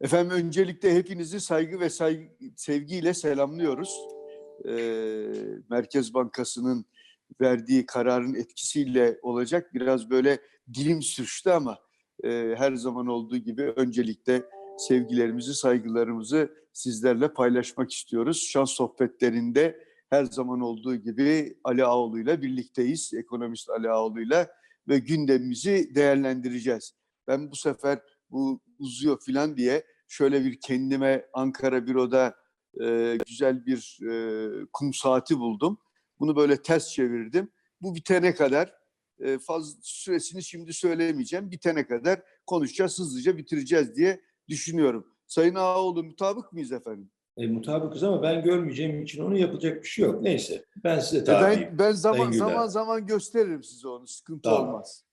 Efendim öncelikle hepinizi saygı ve saygı, sevgiyle selamlıyoruz. Ee, Merkez Bankası'nın verdiği kararın etkisiyle olacak. Biraz böyle dilim sürçtü ama e, her zaman olduğu gibi öncelikle sevgilerimizi, saygılarımızı sizlerle paylaşmak istiyoruz. Şans sohbetlerinde her zaman olduğu gibi Ali Ağoğlu'yla birlikteyiz. Ekonomist Ali Ağoğlu'yla ve gündemimizi değerlendireceğiz. Ben bu sefer bu uzuyor filan diye şöyle bir kendime Ankara büroda e, güzel bir e, kum saati buldum. Bunu böyle ters çevirdim. Bu bitene kadar e, fazla süresini şimdi söylemeyeceğim. Bitene kadar konuşacağız, hızlıca bitireceğiz diye düşünüyorum. Sayın Ağaoğlu mutabık mıyız efendim? E, mutabıkız ama ben görmeyeceğim için onu yapacak bir şey yok. Neyse ben size E, tabiyim. ben ben zaman zaman zaman gösteririm size onu. Sıkıntı Tamam. olmaz.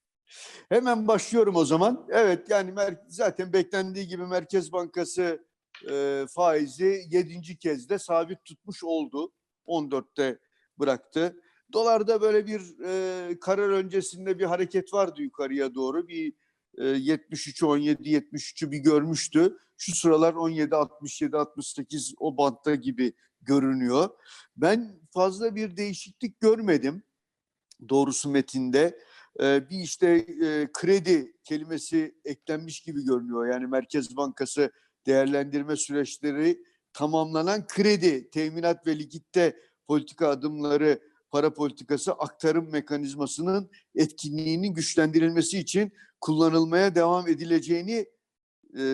Hemen başlıyorum o zaman. Evet yani zaten beklendiği gibi Merkez Bankası e, faizi 7. kez de sabit tutmuş oldu. 14'te bıraktı. Dolarda böyle bir e, karar öncesinde bir hareket vardı yukarıya doğru. Bir e, 73 17 73'ü bir görmüştü. Şu sıralar 17 67 68 o bantta gibi görünüyor. Ben fazla bir değişiklik görmedim doğrusu metinde. Bir işte kredi kelimesi eklenmiş gibi görünüyor. Yani Merkez Bankası değerlendirme süreçleri tamamlanan kredi, teminat ve likitte politika adımları, para politikası aktarım mekanizmasının etkinliğinin güçlendirilmesi için kullanılmaya devam edileceğini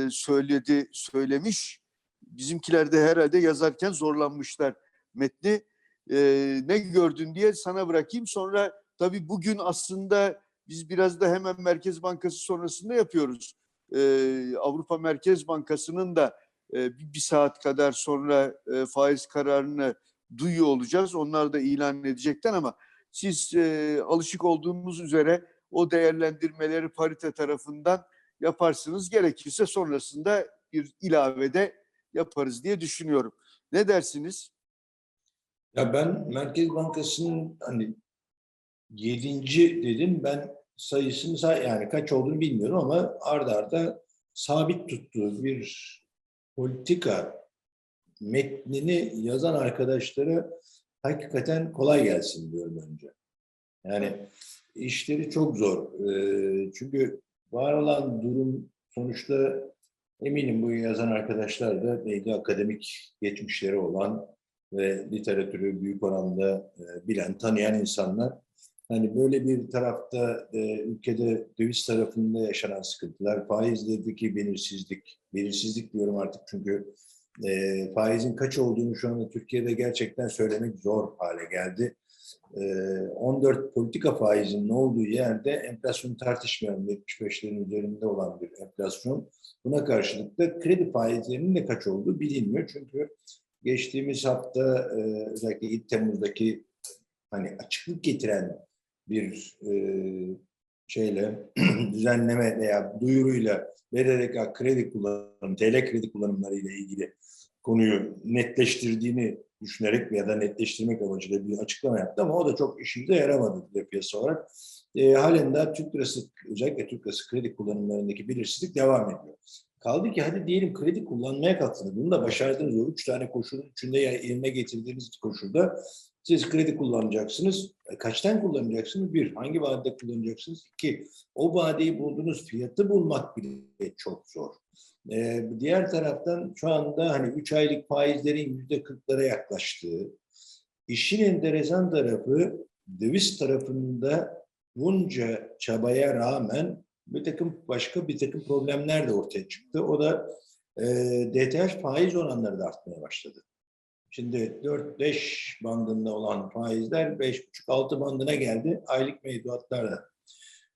söyledi, söylemiş. Bizimkiler de herhalde yazarken zorlanmışlar metni. E, ne gördün diye sana bırakayım. Sonra tabii bugün aslında biz biraz da hemen Merkez Bankası sonrasında yapıyoruz. E, Avrupa Merkez Bankası'nın da e, bir, bir saat kadar sonra e, faiz kararını duyuyor olacağız. Onlar da ilan edecekler ama siz e, alışık olduğumuz üzere o değerlendirmeleri parite tarafından yaparsınız. Gerekirse sonrasında bir ilavede yaparız diye düşünüyorum. Ne dersiniz? Ya ben Merkez Bankası'nın hani yedinci dedim ben sayısını say- yani kaç olduğunu bilmiyorum ama arda arda sabit tuttuğu bir politika metnini yazan arkadaşlara hakikaten kolay gelsin diyorum önce. Yani işleri çok zor. Ee, çünkü var olan durum sonuçta eminim bu yazan arkadaşlar da belli akademik geçmişleri olan ve literatürü büyük oranda e, bilen, tanıyan insanlar. Hani böyle bir tarafta e, ülkede döviz tarafında yaşanan sıkıntılar, faizlerdeki belirsizlik, belirsizlik diyorum artık çünkü e, faizin kaç olduğunu şu anda Türkiye'de gerçekten söylemek zor hale geldi. E, 14 politika faizinin olduğu yerde enflasyonu tartışmayalım. 75'lerin üzerinde olan bir enflasyon. Buna karşılık da kredi faizlerinin de kaç olduğu bilinmiyor. Çünkü geçtiğimiz hafta e, özellikle ilk Temmuz'daki hani açıklık getiren bir e, şeyle düzenleme veya duyuruyla BDDK kredi kullanım, TL kredi kullanımları ile ilgili konuyu netleştirdiğini düşünerek ya da netleştirmek amacıyla bir açıklama yaptı ama o da çok işimize yaramadı bir piyasa olarak. E, halen daha Türk lirası, özellikle Türk lirası kredi kullanımlarındaki belirsizlik devam ediyor. Kaldı ki hadi diyelim kredi kullanmaya kalktınız. Bunu da başardınız. O üç tane koşulun üçünde yerine getirdiğiniz koşulda siz kredi kullanacaksınız. E, Kaçtan kullanacaksınız? Bir, hangi vadede kullanacaksınız? İki, o vadeyi bulduğunuz fiyatı bulmak bile çok zor. Ee, diğer taraftan şu anda hani 3 aylık faizlerin yüzde 40'lara yaklaştığı, işin enteresan tarafı döviz tarafında bunca çabaya rağmen bir takım başka bir takım problemler de ortaya çıktı. O da e, DTH faiz oranları da artmaya başladı. Şimdi 4-5 bandında olan faizler 5,5-6 bandına geldi. Aylık mevduatlarda.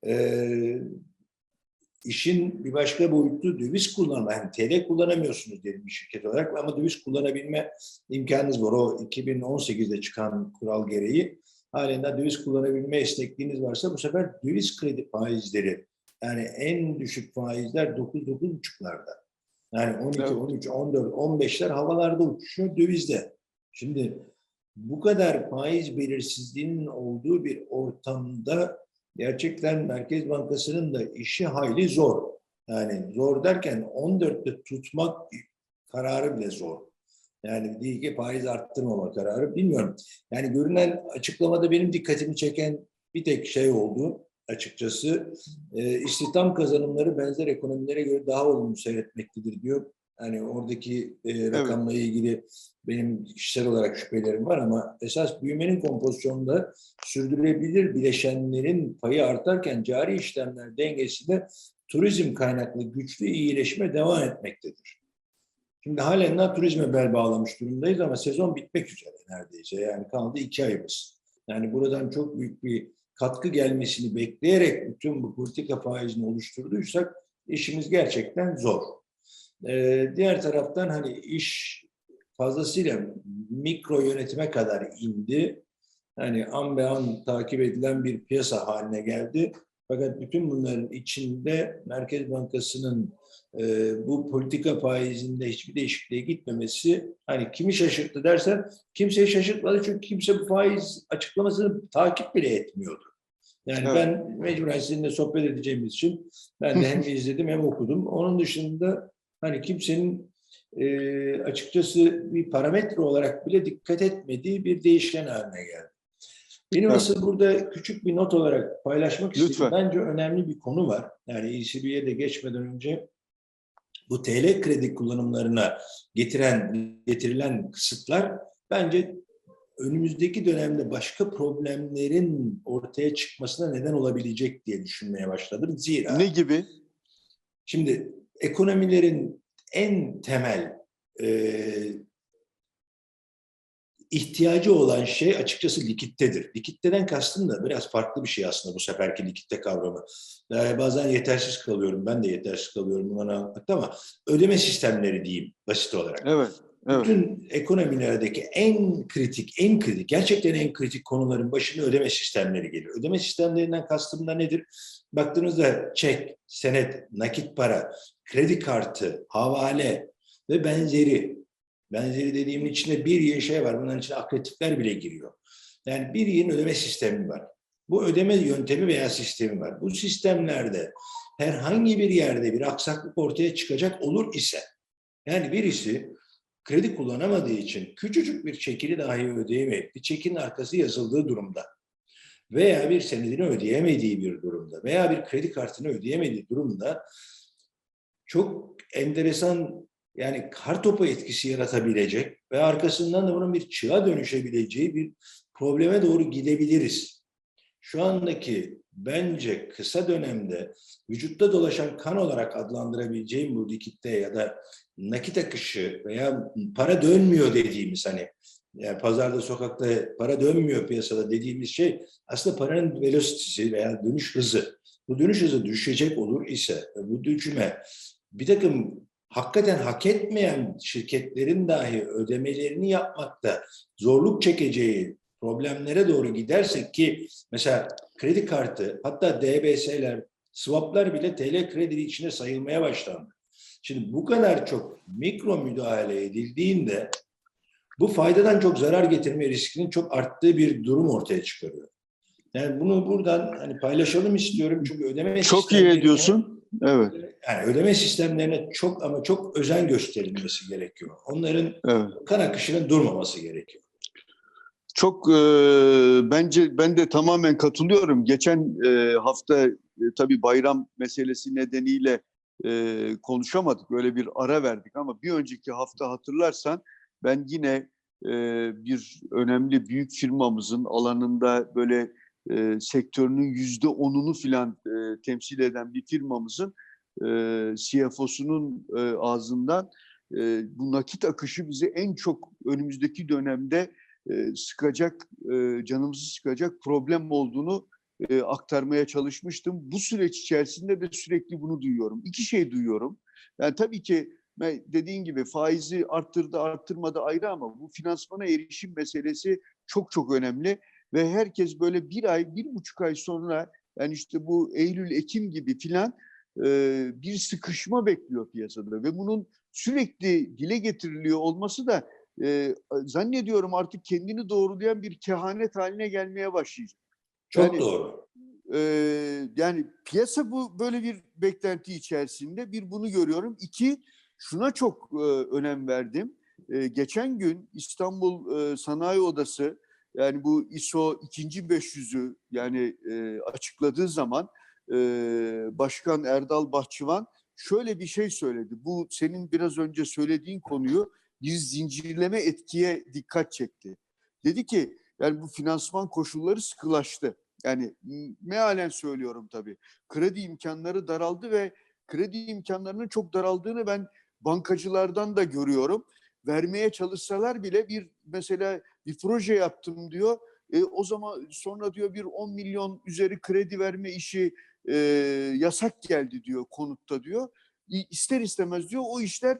Ee, işin bir başka boyutu döviz kullanma. Yani TL kullanamıyorsunuz diyelim bir şirket olarak ama döviz kullanabilme imkanınız var. O 2018'de çıkan kural gereği halen daha döviz kullanabilme esnekliğiniz varsa bu sefer döviz kredi faizleri yani en düşük faizler 9-9,5'larda. Yani 12, Evet. 13, 14, 15'ler havalarda uçuşuyor dövizde. Şimdi bu kadar faiz belirsizliğinin olduğu bir ortamda gerçekten Merkez Bankası'nın da işi hayli zor. Yani zor derken 14'te tutmak kararı bile zor. Yani değil ki faiz arttırmama kararı bilmiyorum. Yani görünen açıklamada benim dikkatimi çeken bir tek şey oldu açıkçası. E, istihdam kazanımları benzer ekonomilere göre daha olumlu seyretmektedir diyor. Yani oradaki e, rakamla ilgili benim kişisel olarak şüphelerim var ama esas büyümenin kompozisyonunda sürdürülebilir bileşenlerin payı artarken cari işlemler dengesinde turizm kaynaklı güçlü iyileşme devam etmektedir. Şimdi halen daha turizme bel bağlamış durumdayız ama sezon bitmek üzere neredeyse. Yani kaldı iki ayımız. Yani buradan çok büyük bir katkı gelmesini bekleyerek bütün bu politika faizini oluşturduysak işimiz gerçekten zor. Ee, diğer taraftan hani iş fazlasıyla mikro yönetime kadar indi. Hani an be an takip edilen bir piyasa haline geldi. Fakat bütün bunların içinde Merkez Bankası'nın e, bu politika faizinde hiçbir değişikliğe gitmemesi hani kimi şaşırttı dersen kimseyi şaşırtmadı çünkü kimse bu faiz açıklamasını takip bile etmiyordu. Yani Evet. ben mecburen sizinle sohbet edeceğimiz için ben de hem izledim hem okudum. Onun dışında hani kimsenin e, açıkçası bir parametre olarak bile dikkat etmediği bir değişken haline geldi. Benim Evet. asıl burada küçük bir not olarak paylaşmak istediğim Lütfen. bence önemli bir konu var. Yani ECB'ye de geçmeden önce bu TL kredi kullanımlarına getiren getirilen kısıtlar bence önümüzdeki dönemde başka problemlerin ortaya çıkmasına neden olabilecek diye düşünmeye başladım. Zira Ne gibi? Şimdi ekonomilerin en temel e, ihtiyacı olan şey açıkçası likittedir. Likitteden kastım da biraz farklı bir şey aslında bu seferki likitte kavramı. E, bazen yetersiz kalıyorum, ben de yetersiz kalıyorum bunları anlatmakta ama ödeme sistemleri diyeyim basit olarak. Evet. Evet. Bütün ekonomilerdeki en kritik, en kritik, gerçekten en kritik konuların başında ödeme sistemleri geliyor. Ödeme sistemlerinden kastım da nedir? Baktığınızda çek, senet, nakit para, kredi kartı, havale ve benzeri. Benzeri dediğimin içinde bir yığın şey var. Bunların içine akretifler bile giriyor. Yani bir yığın ödeme sistemi var. Bu ödeme yöntemi veya sistemi var. Bu sistemlerde herhangi bir yerde bir aksaklık ortaya çıkacak olur ise, yani birisi kredi kullanamadığı için küçücük bir çekini dahi ödeyemeyip bir çekinin arkası yazıldığı durumda veya bir senedini ödeyemediği bir durumda veya bir kredi kartını ödeyemediği durumda çok enteresan yani kar topu etkisi yaratabilecek ve arkasından da bunun bir çığa dönüşebileceği bir probleme doğru gidebiliriz. Şu andaki bence kısa dönemde vücutta dolaşan kan olarak adlandırabileceğim bu likitte ya da nakit akışı veya para dönmüyor dediğimiz hani yani pazarda sokakta para dönmüyor piyasada dediğimiz şey aslında paranın velocity'si veya dönüş hızı. Bu dönüş hızı düşecek olur ise ve bu düşüme bir takım hakikaten hak etmeyen şirketlerin dahi ödemelerini yapmakta zorluk çekeceği problemlere doğru gidersek ki mesela kredi kartı hatta DBS'ler, swaplar bile TL kredi içine sayılmaya başlandı. Şimdi bu kadar çok mikro müdahale edildiğinde bu faydadan çok zarar getirme riskinin çok arttığı bir durum ortaya çıkarıyor. Yani bunu buradan hani paylaşalım istiyorum çünkü ödeme Çok iyi ediyorsun. Evet. Yani ödeme sistemlerine çok ama çok özen gösterilmesi gerekiyor. Onların Evet. kan akışının durmaması gerekiyor. Çok e, bence ben de tamamen katılıyorum. Geçen e, hafta e, tabii bayram meselesi nedeniyle e, konuşamadık. Böyle bir ara verdik ama bir önceki hafta hatırlarsan ben yine e, bir önemli büyük firmamızın alanında böyle e, sektörünün yüzde onunu filan e, temsil eden bir firmamızın e, CFO'sunun e, ağzından e, bu nakit akışı bizi en çok önümüzdeki dönemde e, sıkacak, e, canımızı sıkacak problem olduğunu e, aktarmaya çalışmıştım. Bu süreç içerisinde de sürekli bunu duyuyorum. İki şey duyuyorum. Yani tabii ki dediğin gibi faizi arttırdı, arttırmadı ayrı ama bu finansmana erişim meselesi çok çok önemli ve herkes böyle bir ay, bir buçuk ay sonra yani işte bu Eylül, Ekim gibi filan e, bir sıkışma bekliyor piyasada ve bunun sürekli dile getiriliyor olması da e, zannediyorum artık kendini doğrulayan bir kehanet haline gelmeye başlayacak. Çok Yani- doğru. e, yani piyasa bu böyle bir beklenti içerisinde bir bunu görüyorum. İki şuna çok e, önem verdim. E, geçen gün İstanbul e, Sanayi Odası yani bu ISO 2. 500'ü yani e, açıkladığı zaman e, Başkan Erdal Bahçıvan şöyle bir şey söyledi. Bu senin biraz önce söylediğin konuyu bir zincirleme etkiye dikkat çekti. Dedi ki yani bu finansman koşulları sıkılaştı. Yani mealen söylüyorum tabii. Kredi imkanları daraldı ve kredi imkanlarının çok daraldığını ben bankacılardan da görüyorum. Vermeye çalışsalar bile bir mesela bir proje yaptım diyor. E, o zaman sonra diyor bir 10 milyon üzeri kredi verme işi e, yasak geldi diyor konutta diyor. İ- İster istemez diyor o işler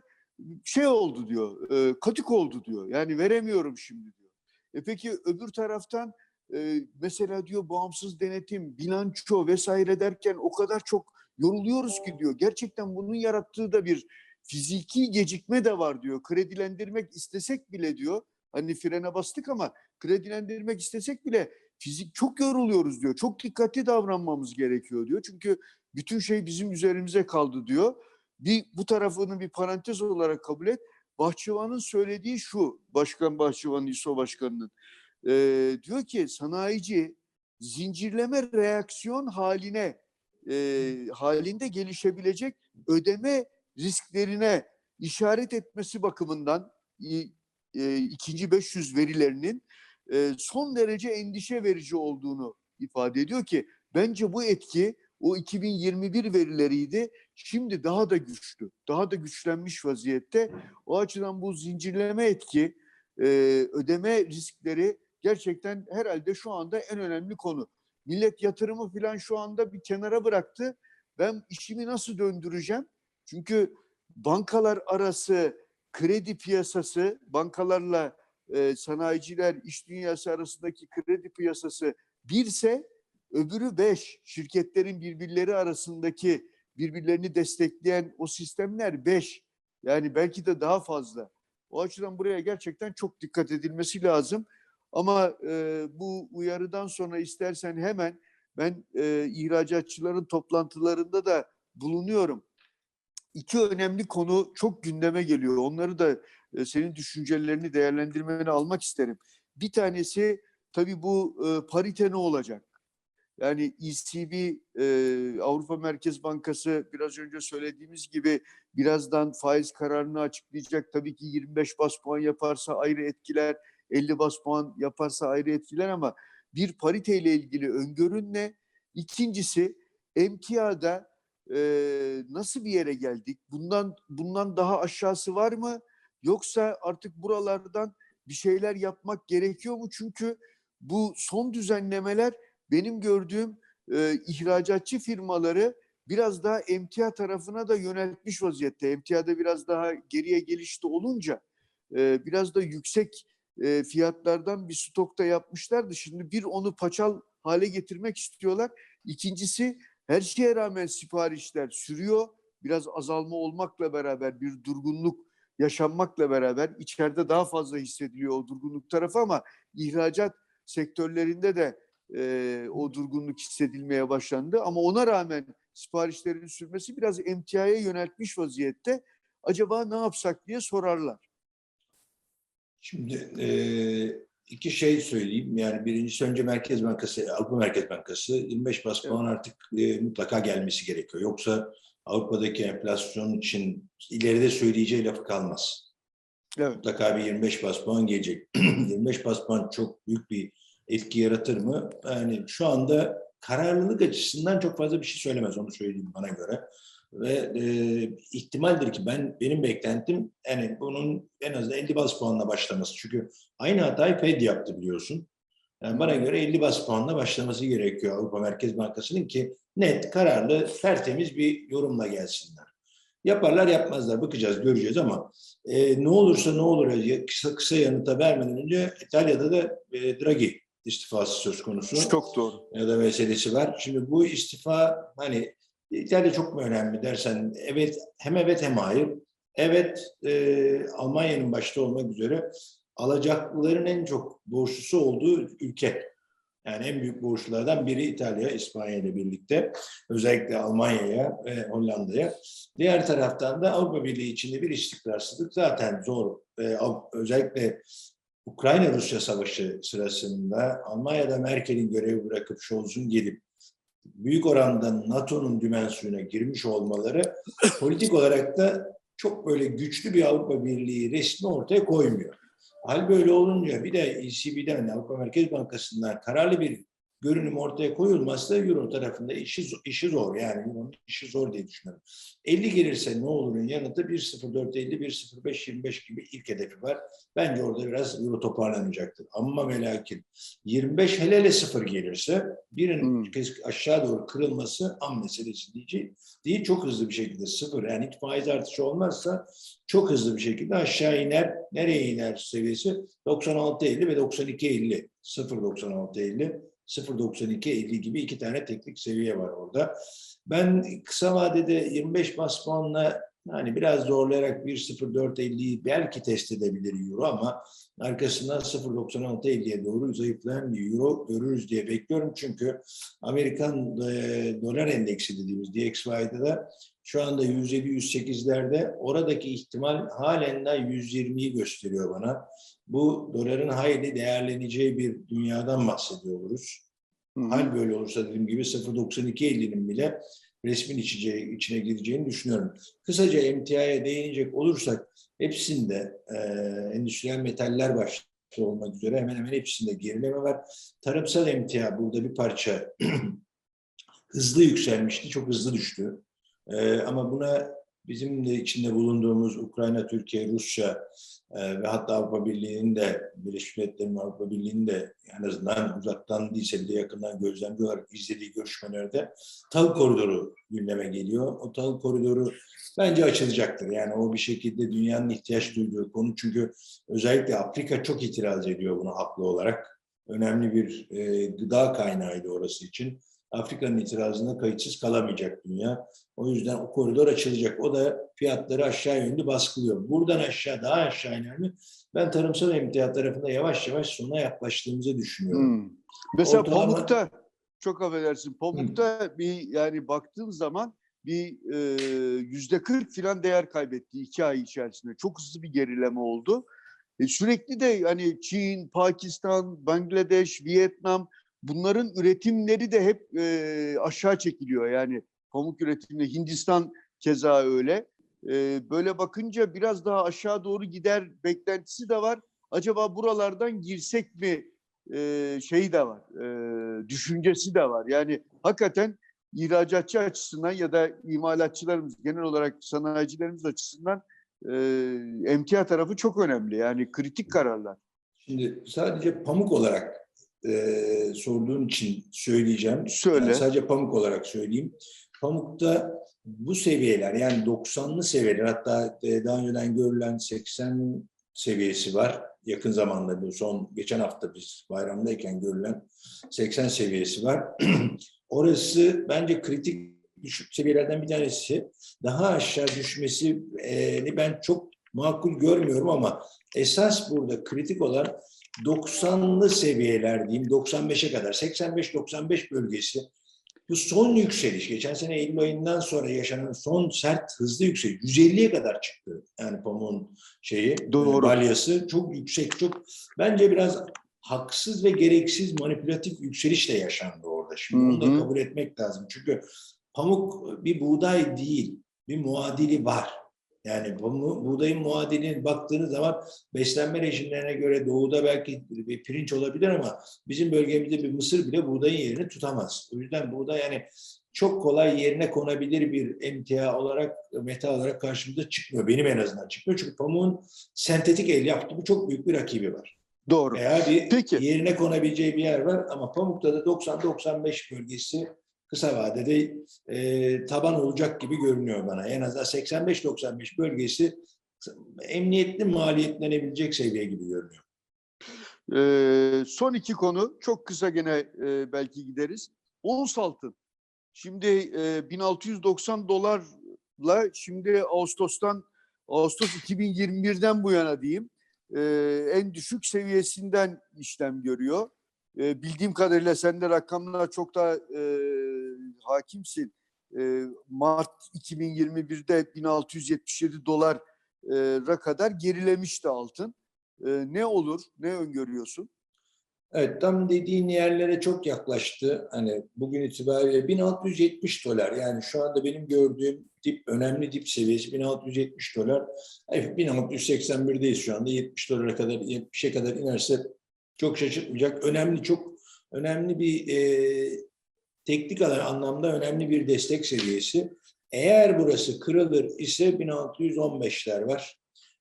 şey oldu diyor. E, katık oldu diyor. Yani veremiyorum şimdi diyor. E peki öbür taraftan e, mesela diyor bağımsız denetim, bilanço vesaire derken o kadar çok yoruluyoruz ki diyor. Gerçekten bunun yarattığı da bir fiziki gecikme de var diyor. Kredilendirmek istesek bile diyor. Hani frene bastık ama kredilendirmek istesek bile fizik çok yoruluyoruz diyor. Çok dikkatli davranmamız gerekiyor diyor. Çünkü bütün şey bizim üzerimize kaldı diyor. Bir bu tarafını bir parantez olarak kabul et. Bahçıvan'ın söylediği şu, Başkan Bahçıvan, İSO Başkanı'nın. Ee, diyor ki sanayici zincirleme reaksiyon haline e, halinde gelişebilecek ödeme risklerine işaret etmesi bakımından e, ikinci 500 verilerinin e, son derece endişe verici olduğunu ifade ediyor ki bence bu etki o 2021 verileriydi. Şimdi daha da güçlü, daha da güçlenmiş vaziyette. O açıdan bu zincirleme etki, e, ödeme riskleri gerçekten herhalde şu anda en önemli konu. Millet yatırımı falan şu anda bir kenara bıraktı. Ben işimi nasıl döndüreceğim? Çünkü bankalar arası kredi piyasası, bankalarla e, sanayiciler, iş dünyası arasındaki kredi piyasası birse öbürü beş. Şirketlerin birbirleri arasındaki birbirlerini destekleyen o sistemler beş. Yani belki de daha fazla. O açıdan buraya gerçekten çok dikkat edilmesi lazım. Ama e, bu uyarıdan sonra istersen hemen ben e, ihracatçıların toplantılarında da bulunuyorum. İki önemli konu çok gündeme geliyor. Onları da e, senin düşüncelerini, değerlendirmeni almak isterim. Bir tanesi tabii bu e, parite ne olacak? Yani ECB, e, Avrupa Merkez Bankası biraz önce söylediğimiz gibi birazdan faiz kararını açıklayacak. Tabii ki 25 bas puan yaparsa ayrı etkiler, 50 bas puan yaparsa ayrı etkiler ama bir parite ile ilgili öngörün ne? İkincisi emtiada e, nasıl bir yere geldik? Bundan bundan daha aşağısı var mı? Yoksa artık buralardan bir şeyler yapmak gerekiyor mu? Çünkü bu son düzenlemeler benim gördüğüm e, ihracatçı firmaları biraz daha emtia tarafına da yöneltmiş vaziyette. Emtiada biraz daha geriye gelişti olunca e, biraz da yüksek e, fiyatlardan bir stokta yapmışlardı. Şimdi bir onu paçal hale getirmek istiyorlar. İkincisi her şeye rağmen siparişler sürüyor. Biraz azalma olmakla beraber bir durgunluk yaşanmakla beraber içeride daha fazla hissediliyor o durgunluk tarafı ama ihracat sektörlerinde de e, o durgunluk hissedilmeye başlandı. Ama ona rağmen siparişlerin sürmesi biraz emtiaya yöneltmiş vaziyette. Acaba ne yapsak diye sorarlar. Şimdi e, iki şey söyleyeyim. Yani birincisi önce Merkez Bankası, Avrupa Merkez Bankası 25 bas puan artık e, mutlaka gelmesi gerekiyor. Yoksa Avrupa'daki enflasyon için ileride söyleyeceği lafı kalmaz. Evet. Mutlaka bir 25 bas puan gelecek. 25 bas puan çok büyük bir etki yaratır mı? Yani şu anda kararlılık açısından çok fazla bir şey söylemez onu söyleyeyim bana göre. Ve e, ihtimaldir ki ben benim beklentim yani bunun en azından 50 bas puanla başlaması. Çünkü aynı hatayı Fed yaptı biliyorsun. Yani bana göre 50 bas puanla başlaması gerekiyor Avrupa Merkez Bankası'nın ki net, kararlı, tertemiz bir yorumla gelsinler. Yaparlar yapmazlar bakacağız göreceğiz ama e, ne olursa ne olur ya, kısa, kısa yanıta vermeden önce İtalya'da da e, Draghi istifası söz konusu Çok doğru. ya da meselesi var. Şimdi bu istifa hani İtalya çok mu önemli dersen evet hem evet hem hayır. Evet e, Almanya'nın başta olmak üzere alacaklıların en çok borçlusu olduğu ülke. Yani en büyük borçlulardan biri İtalya, İspanya ile birlikte. Özellikle Almanya'ya ve Hollanda'ya. Diğer taraftan da Avrupa Birliği içinde bir istikrarsızlık zaten zor. Av- özellikle Ukrayna-Rusya savaşı sırasında Almanya'da Merkel'in görevi bırakıp Scholz'un gelip büyük oranda NATO'nun dimensiyona girmiş olmaları politik olarak da çok böyle güçlü bir Avrupa Birliği resmi ortaya koymuyor. Hal böyle olunca bir de ECB'den Avrupa Merkez Bankası'ndan kararlı bir görünüm ortaya koyulmazsa Euro tarafında işi, işi zor. Yani Euro'nun işi zor diye düşünüyorum. 50 gelirse ne olurun yanıtı 1.0450, 1.0525 gibi ilk hedefi var. Bence orada biraz Euro toparlanacaktır. Ama ve lakin 25 hele hele sıfır gelirse birin Hmm. aşağı doğru kırılması an meselesi diyeceğim. Değil çok hızlı bir şekilde sıfır. Yani hiç faiz artışı olmazsa çok hızlı bir şekilde aşağı iner. Nereye iner seviyesi? 96.50 ve 92.50. 0.96.50, 0.92.50 gibi iki tane teknik seviye var orada. Ben kısa vadede 25 bas puanla hani biraz zorlayarak 1.04.50'yi belki test edebilir Euro ama arkasından 0.96.50'ye doğru zayıflayan bir Euro görürüz diye bekliyorum. Çünkü Amerikan e, dolar endeksi dediğimiz DXY'da da şu anda 107-108'lerde oradaki ihtimal halen daha 120'yi gösteriyor bana. Bu doların hayli değerleneceği bir dünyadan bahsediyor oluruz. Hal böyle olursa dediğim gibi 0.92.50'nin bile resmin içeceği, içine gireceğini düşünüyorum. Kısaca emtiaya değinecek olursak hepsinde e, endüstriyel metaller başta olmak üzere hemen hemen hepsinde gerileme var. Tarımsal emtia burada bir parça hızlı yükselmişti, çok hızlı düştü. E, ama buna bizim de içinde bulunduğumuz Ukrayna, Türkiye, Rusya e, ve hatta Avrupa Birliği'nin de Birleşmiş Milletler'in Avrupa Birliği'nin de en azından uzaktan değilse bile yakından gözlemci olarak izlediği görüşmelerde tahıl koridoru gündeme geliyor. O tahıl koridoru bence açılacaktır. Yani o bir şekilde dünyanın ihtiyaç duyduğu konu. Çünkü özellikle Afrika çok itiraz ediyor buna haklı olarak. Önemli bir e, gıda kaynağıydı orası için. Afrika'nın itirazına kayıtsız kalamayacak dünya. O yüzden o koridor açılacak. O da fiyatları aşağı yönlü baskılıyor. Buradan aşağı daha aşağı iner mi? Ben tarımsal emtia tarafında yavaş yavaş sona yaklaştığımızı düşünüyorum. Hmm. Mesela Ortalama- pamukta çok affedersin pamukta bir yani baktığım zaman bir e, yüzde 40 filan değer kaybetti iki ay içerisinde. Çok hızlı bir gerileme oldu. E, sürekli de hani Çin, Pakistan, Bangladeş, Vietnam bunların üretimleri de hep e, aşağı çekiliyor. Yani pamuk üretiminde Hindistan keza öyle. E, böyle bakınca biraz daha aşağı doğru gider beklentisi de var. Acaba buralardan girsek mi e, şeyi de var, e, düşüncesi de var. Yani hakikaten ihracatçı açısından ya da imalatçılarımız genel olarak sanayicilerimiz açısından e, emtia tarafı çok önemli. Yani kritik kararlar. Şimdi sadece pamuk olarak e, sorduğun için söyleyeceğim. Söyle. Ben sadece pamuk olarak söyleyeyim. Pamukta bu seviyeler yani 90'lı seviyeler hatta daha önceden görülen 80 seviyesi var. Yakın zamanda bu son geçen hafta biz bayramdayken görülen 80 seviyesi var. Orası bence kritik düşük seviyelerden bir tanesi. Daha aşağı düşmesini ben çok makul görmüyorum ama esas burada kritik olan 90'lı seviyeler diyeyim 95'e kadar 85-95 bölgesi bu son yükseliş geçen sene Eylül ayından sonra yaşanan son sert hızlı yükseliş 150'ye kadar çıktı. Yani pamuğun şeyi Doğru. balyası çok yüksek çok bence biraz haksız ve gereksiz manipülatif yükseliş de yaşandı orada. Şimdi onu Hı da kabul etmek lazım. Çünkü pamuk bir buğday değil, bir muadili var. Yani bu buğdayın muadilini baktığınız zaman beslenme rejimlerine göre doğuda belki bir pirinç olabilir ama bizim bölgemizde bir mısır bile buğdayın yerini tutamaz. O yüzden buğday yani çok kolay yerine konabilir bir emtia olarak, meta olarak karşımıza çıkmıyor. Benim en azından çıkmıyor. Çünkü pamuğun sentetik el yaptığı çok büyük bir rakibi var. Doğru. Veya bir Peki. yerine konabileceği bir yer var ama pamukta da 90-95 bölgesi kısa vadede e, taban olacak gibi görünüyor bana. En azından 85-95 bölgesi emniyetli maliyetlenebilecek seviye gibi görünüyor. Ee, son iki konu çok kısa gene e, belki gideriz. Ons altın. Şimdi e, 1690 dolarla şimdi Ağustos'tan Ağustos 2021'den bu yana diyeyim e, en düşük seviyesinden işlem görüyor. e, bildiğim kadarıyla sen de rakamlara çok daha e, hakimsin. E, Mart 2021'de 1677 dolara kadar gerilemişti altın. E, ne olur? Ne öngörüyorsun? Evet tam dediğin yerlere çok yaklaştı. Hani bugün itibariyle 1670 dolar. Yani şu anda benim gördüğüm dip önemli dip seviyesi 1670 dolar. Evet, 1681'deyiz şu anda. 70 dolara kadar 70'e kadar inerse çok şaşırtmayacak. Önemli çok önemli bir e, teknik anlamda önemli bir destek seviyesi. Eğer burası kırılır ise 1615'ler var.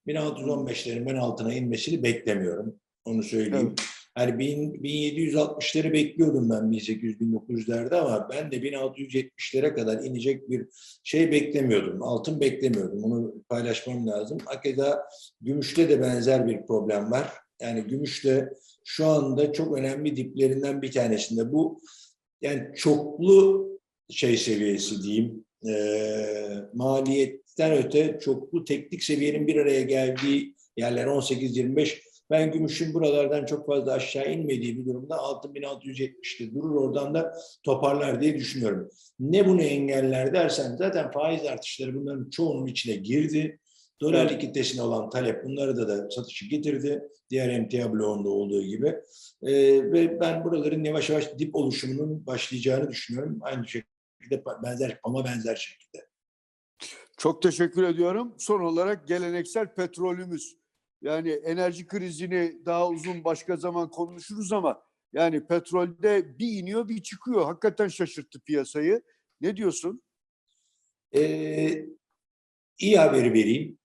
1615'lerin ben altına inmesini beklemiyorum. Onu söyleyeyim. Evet. 1000 1760'ları bekliyordum ben 1800-1900'lerde ama ben de 1670'lere kadar inecek bir şey beklemiyordum. Altın beklemiyordum. Onu paylaşmam lazım. Hakeza gümüşte de benzer bir problem var. Yani gümüşte şu anda çok önemli diplerinden bir tanesinde. Bu yani çoklu şey seviyesi diyeyim. Eee maliyetten öte çoklu teknik seviyenin bir araya geldiği yerler 18-25 ben gümüşün buralardan çok fazla aşağı inmediği bir durumda altın 1670'te durur oradan da toparlar diye düşünüyorum. Ne bunu engeller dersen zaten faiz artışları bunların çoğunun içine girdi. Dolar likiditesine olan talep bunları da da satışı getirdi. Diğer emtia bloğunda olduğu gibi. Ee, ve ben buraların yavaş yavaş dip oluşumunun başlayacağını düşünüyorum. Aynı şekilde benzer ama benzer şekilde. Çok teşekkür ediyorum. Son olarak geleneksel petrolümüz. Yani enerji krizini daha uzun başka zaman konuşuruz ama yani petrolde bir iniyor bir çıkıyor. Hakikaten şaşırttı piyasayı. Ne diyorsun? Ee, iyi haberi vereyim.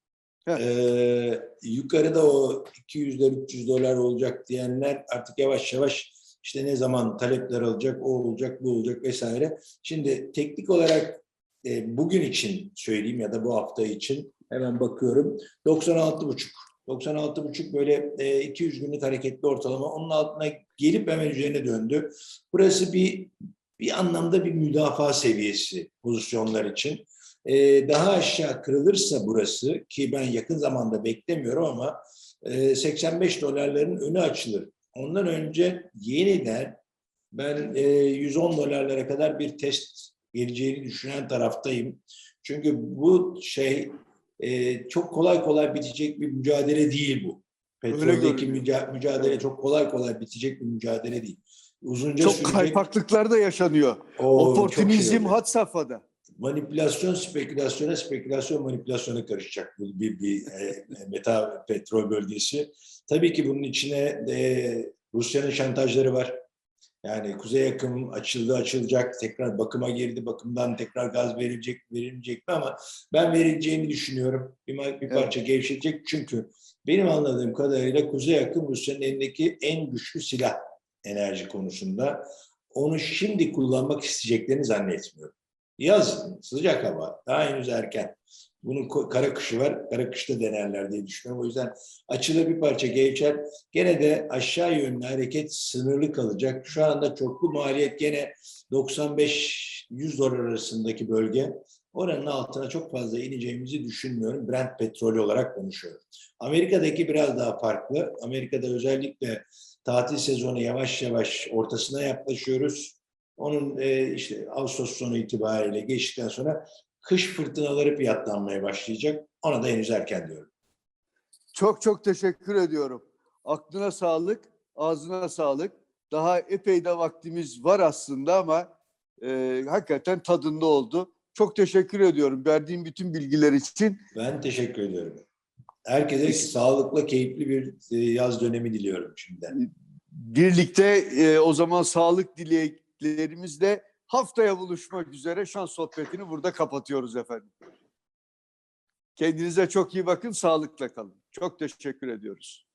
Ee, yukarıda o 200'ler 300 dolar olacak diyenler artık yavaş yavaş işte ne zaman talepler alacak, o olacak, bu olacak vesaire. Şimdi teknik olarak e, bugün için söyleyeyim ya da bu hafta için hemen bakıyorum. 96,5 96,5 böyle e, 200 günlük hareketli ortalama onun altına gelip hemen üzerine döndü. Burası bir bir anlamda bir müdafaa seviyesi pozisyonlar için. Ee, daha aşağı kırılırsa burası ki ben yakın zamanda beklemiyorum ama e, 85 dolarların önü açılır. Ondan önce yeniden ben e, 110 dolarlara kadar bir test geleceğini düşünen taraftayım. Çünkü bu şey e, çok kolay kolay bitecek bir mücadele değil bu. Petroldeki müca- mücadele çok kolay kolay bitecek bir mücadele değil. Uzunca Çok sürecek. kaypaklıklar da yaşanıyor. Oo, şey Oportunizm oluyor had safhada. Manipülasyon spekülasyona, spekülasyon manipülasyona karışacak bu bir, bir e, meta petrol bölgesi. Tabii ki bunun içine e, Rusya'nın şantajları var. Yani Kuzey Akım açıldı açılacak, tekrar bakıma girdi, bakımdan tekrar gaz verilecek verilmeyecek mi ama ben verileceğini düşünüyorum. Bir, bir parça gevşetecek çünkü benim anladığım kadarıyla Kuzey Akım Rusya'nın elindeki en güçlü silah enerji konusunda. Onu şimdi kullanmak isteyeceklerini zannetmiyorum. Yazın, sıcak hava, daha henüz erken. Bunun kara kışı var, kara kışta denerler diye düşünüyorum. O yüzden açılı bir parça gevşer. Gene de aşağı yönlü hareket sınırlı kalacak. Şu anda çoklu maliyet gene 95-100 dolar arasındaki bölge. Oranın altına çok fazla ineceğimizi düşünmüyorum. Brent petrolü olarak konuşuyorum. Amerika'daki biraz daha farklı. Amerika'da özellikle tatil sezonu yavaş yavaş ortasına yaklaşıyoruz. Onun e, işte Ağustos sonu itibariyle geçtikten sonra kış fırtınaları fiyatlanmaya başlayacak. Ona da henüz erken diyorum. Çok çok teşekkür ediyorum. Aklına sağlık, ağzına sağlık. Daha epey de vaktimiz var aslında ama e, hakikaten tadında oldu. Çok teşekkür ediyorum verdiğin bütün bilgiler için. Ben teşekkür ediyorum. Herkese sağlıklı, keyifli bir e, yaz dönemi diliyorum şimdiden. Birlikte e, o zaman sağlık dileklerimizle haftaya buluşmak üzere şans sohbetini burada kapatıyoruz efendim. Kendinize çok iyi bakın, sağlıkla kalın. Çok teşekkür ediyoruz.